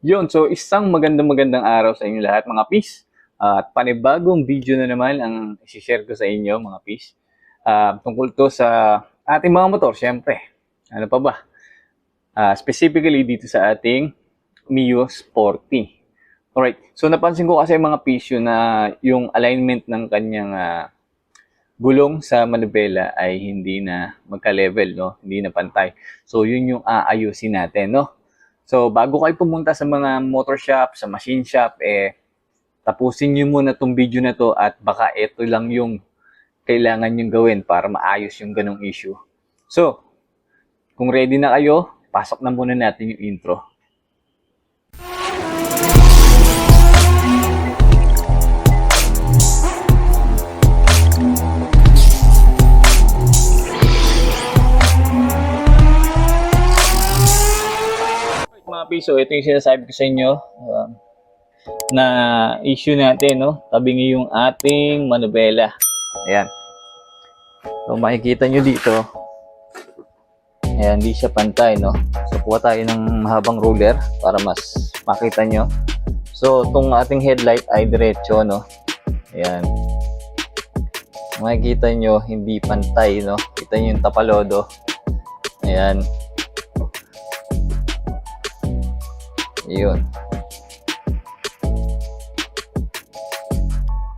Yun, so isang magandang magandang araw sa inyo lahat mga pis. at panibagong video na naman ang isi-share ko sa inyo mga pis. Ah, tungkol to sa ating mga motor, syempre. Ano pa ba? Ah, specifically dito sa ating Mio Sporty. Alright, so napansin ko kasi mga pisyo na yung alignment ng kanyang ah, gulong sa manubela ay hindi na magka-level, no? Hindi na pantay. So, yun yung aayusin natin, no? So, bago kayo pumunta sa mga motor shop, sa machine shop, eh, tapusin nyo muna tong video na to at baka ito lang yung kailangan nyo gawin para maayos yung ganong issue. So, kung ready na kayo, pasok na muna natin yung intro. Mga piso, ito yung sinasabi ko sa inyo uh, na issue natin, no? Tabingi yung ating manubela. Ayan. So, makikita nyo dito. Ayan, hindi siya pantay, no? So, kuha tayo ng mahabang ruler para mas makita nyo. So, itong ating headlight ay diretso, no? Ayan. Makikita nyo, hindi pantay, no? Kita nyo yung tapalodo. Ayan. Yun.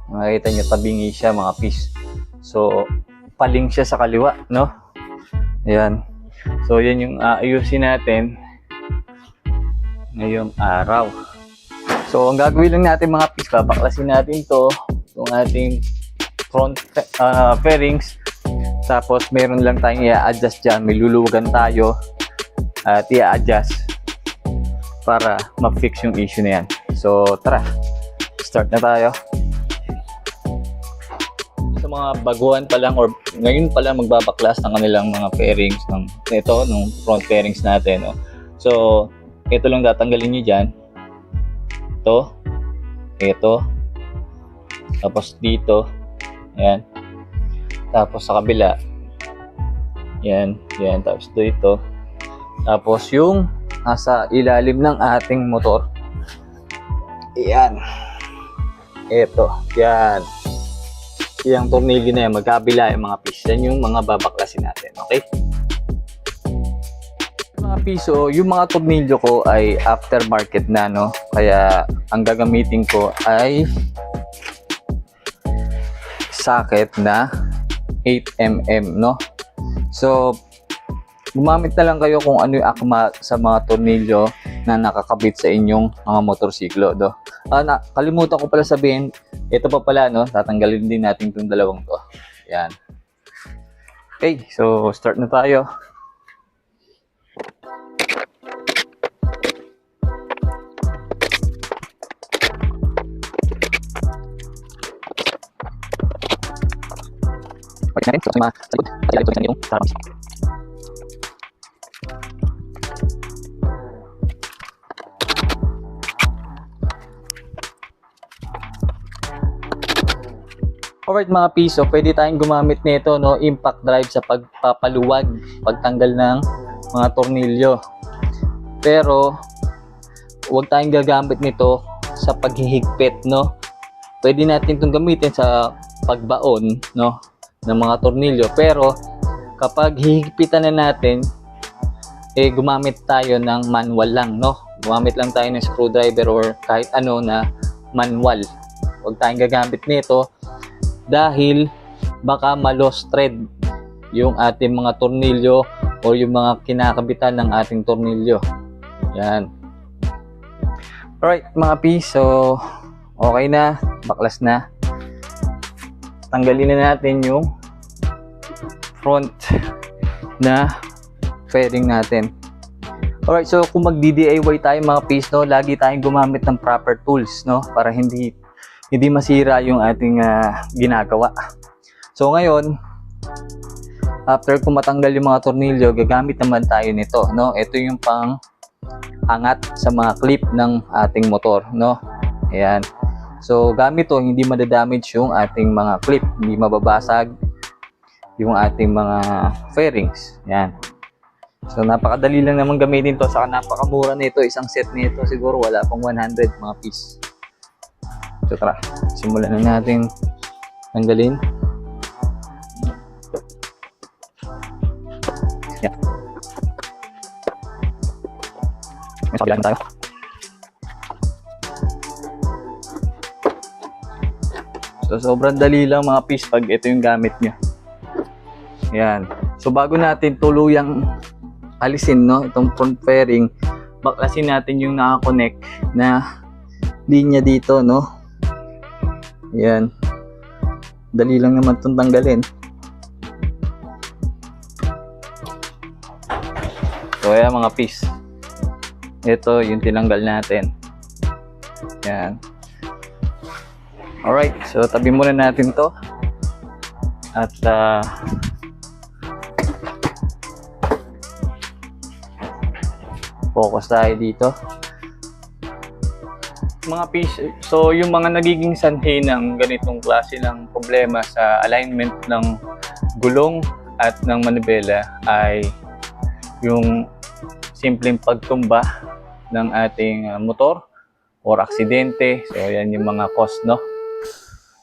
Makikita nyo, tabingi siya mga pis. So, paling siya sa kaliwa, no? Ayan. So, yan yung aayusin natin ngayong araw. So, ang gagawin lang natin mga pis, babaklasin natin to, itong ating front uh, fairings. Tapos, meron lang tayong i-adjust dyan. May luluwagan tayo at i-adjust para ma-fix yung issue na yan. So, tara. Start na tayo. Sa mga baguhan pa lang or ngayon pa lang magbabaklas ng kanilang mga fairings ng ito, ng front fairings natin. No? So, ito lang tatanggalin nyo dyan. Ito. Ito. Tapos dito. Ayan. Tapos sa kabila. Yan. Yan. Tapos dito. Tapos yung nasa ilalim ng ating motor. Ayan. Ito. Yan. Yung tornilyo na yan, magkabila yung mga piece. Yan yung mga babaklasin natin. Okay? Mga piso, yung mga tornilyo ko ay aftermarket na, no? Kaya ang gagamitin ko ay socket na 8mm, no? So, gumamit na lang kayo kung ano yung akma sa mga tornilyo na nakakabit sa inyong mga motorsiklo. Do. Ah, na, kalimutan ko pala sabihin, ito pa pala, no? tatanggalin din natin itong dalawang to. Yan. Okay, so start na tayo. Okay na rin. So, sa mga sagot, ilagay ito yung sarap. Alright mga piso, pwede tayong gumamit nito no, impact drive sa pagpapaluwag, pagtanggal ng mga tornilyo. Pero huwag tayong gagamit nito sa paghihigpit no. Pwede natin itong gamitin sa pagbaon no ng mga tornilyo. Pero kapag hihigpitan na natin eh gumamit tayo ng manual lang no. Gumamit lang tayo ng screwdriver or kahit ano na manual. Huwag tayong gagamit nito dahil baka ma-lost thread yung ating mga tornilyo o yung mga kinakabitan ng ating tornilyo. Yan. Alright, mga piso. Okay na. Baklas na. Tanggalin na natin yung front na fairing natin. Alright, so kung mag-DIY tayo mga piso, lagi tayong gumamit ng proper tools, no? Para hindi hindi masira yung ating ah, ginagawa. So ngayon, after kung matanggal yung mga tornilyo, gagamit naman tayo nito, no? Ito yung pang angat sa mga clip ng ating motor, no? Ayan. So gamit to, hindi madadamage yung ating mga clip, hindi mababasag yung ating mga fairings. Ayan. So napakadali lang naman gamitin to saka napakamura nito isang set nito siguro wala pang 100 mga piece. So tara, simulan na natin tanggalin. Yeah. Sabihan tayo. So sobrang dali lang mga piece pag ito yung gamit nyo. Yan. So bago natin tuluyang alisin no itong front fairing, baklasin natin yung nakakonect na linya dito no. Yan. Dali lang naman itong tanggalin. So ayan mga piece. Ito yung tinanggal natin. Yan. Alright, so tabi muna natin to. At ah, focus tayo dito. Mga piece, so yung mga nagiging sanhi ng ganitong klase ng problema sa alignment ng gulong at ng manibela ay yung simpleng pagtumba ng ating ah, motor or aksidente. So, yan yung mga cause, no?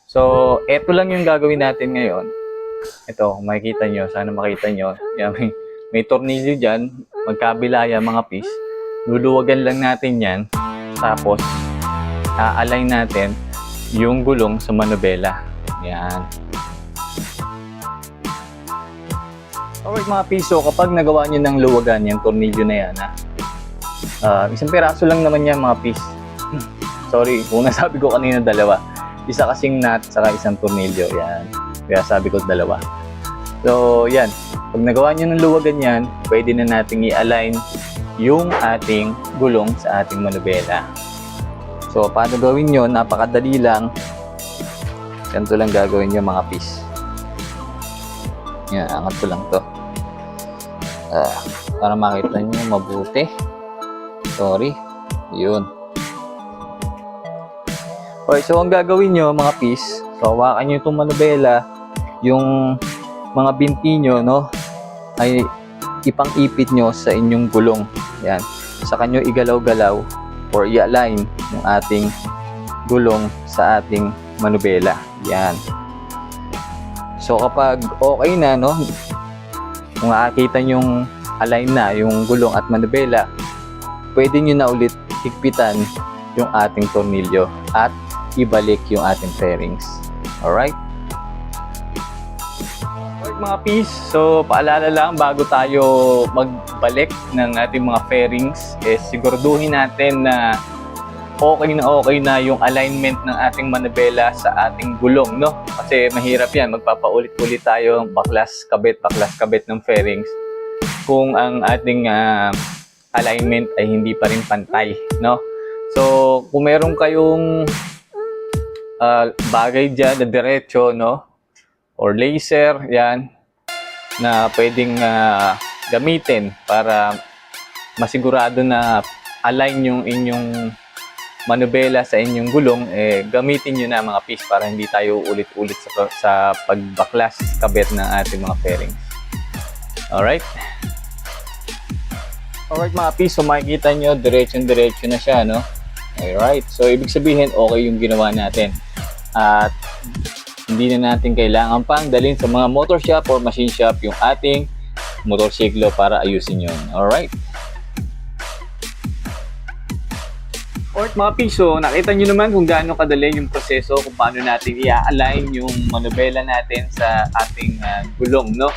So, eto lang yung gagawin natin ngayon. Ito, makikita nyo, sana makita nyo. Yan, may, may tornilyo dyan, magkabila yan mga piece. Luluwagan lang natin yan. Tapos, a-align natin yung gulong sa manubela. Yan. Alright mga piso, kapag nagawa nyo ng luwagan yung tornilyo na yan, ha? Ah, isang piraso lang naman yan mga piece. Sorry, kung nasabi ko kanina dalawa. Isa kasing nut, saka isang tornilyo. Yan. Kaya sabi ko dalawa. So, yan. Pag nagawa nyo ng luwagan yan, pwede na nating i-align yung ating gulong sa ating manubela. So, paano gawin nyo? Napakadali lang. Ganito lang gagawin nyo mga piece. Yan, angat ko lang to. Ah, para makita nyo mabuti. Sorry. Yun. Okay, so ang gagawin nyo mga piece, so hawakan nyo itong manubela, yung mga binti nyo, no, ay ipang-ipit nyo sa inyong gulong. Yan. Sa kanyo igalaw-galaw or i-align yung ating gulong sa ating manubela. Yan. So kapag okay na, no, kung nakakita nyong align na yung gulong at manubela, pwede nyo na ulit higpitan yung ating tornilyo at ibalik yung ating fairings. Alright? Mga piece, so paalala lang bago tayo magbalik ng ating mga fairings, eh siguraduhin natin na okay na okay na yung alignment ng ating manibela sa ating gulong, no? Kasi mahirap yan, magpapaulit-ulit tayo baklas kabit, baklas kabit ng fairings kung ang ating ah, alignment ay hindi pa rin pantay, no? So, kung meron kayong ah, bagay dyan na diretso, no? Or laser, yan, na pwedeng ah, gamitin para masigurado na align yung inyong manubela sa inyong gulong, eh, gamitin nyo na mga piece para hindi tayo ulit-ulit sa, sa pagbaklas kabit ng ating mga fairings. Alright? Alright mga piece, so makikita nyo, diretso-diretso na siya, no? Alright, so ibig sabihin, okay yung ginawa natin. At hindi na natin kailangan pang dalhin sa mga motor shop or machine shop yung ating motorsiklo para ayusin yun. Alright? Alright mga piso, nakita nyo naman kung gaano kadali yung proseso kung paano natin i-align yung manubela natin sa ating ah, gulong, no?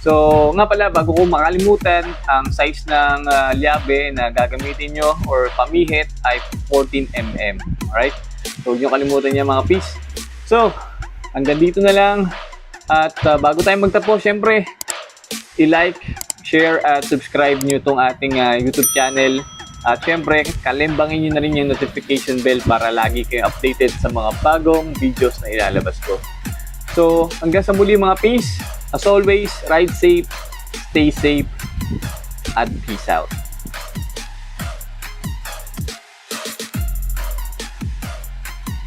So, nga pala, bago ko makalimutan, ang size ng ah, liabe na gagamitin nyo or pamihit ay 14mm. Alright? So, huwag nyo kalimutan niya mga piece. So, hanggang dito na lang. At ah, bago tayo magtapos, syempre, i-like, share, at subscribe nyo itong ating ah, YouTube channel. At syempre, kalimbangin nyo na rin yung notification bell para lagi kayo updated sa mga bagong videos na ilalabas ko. So, hanggang sa muli mga peace. As always, ride safe, stay safe, at peace out.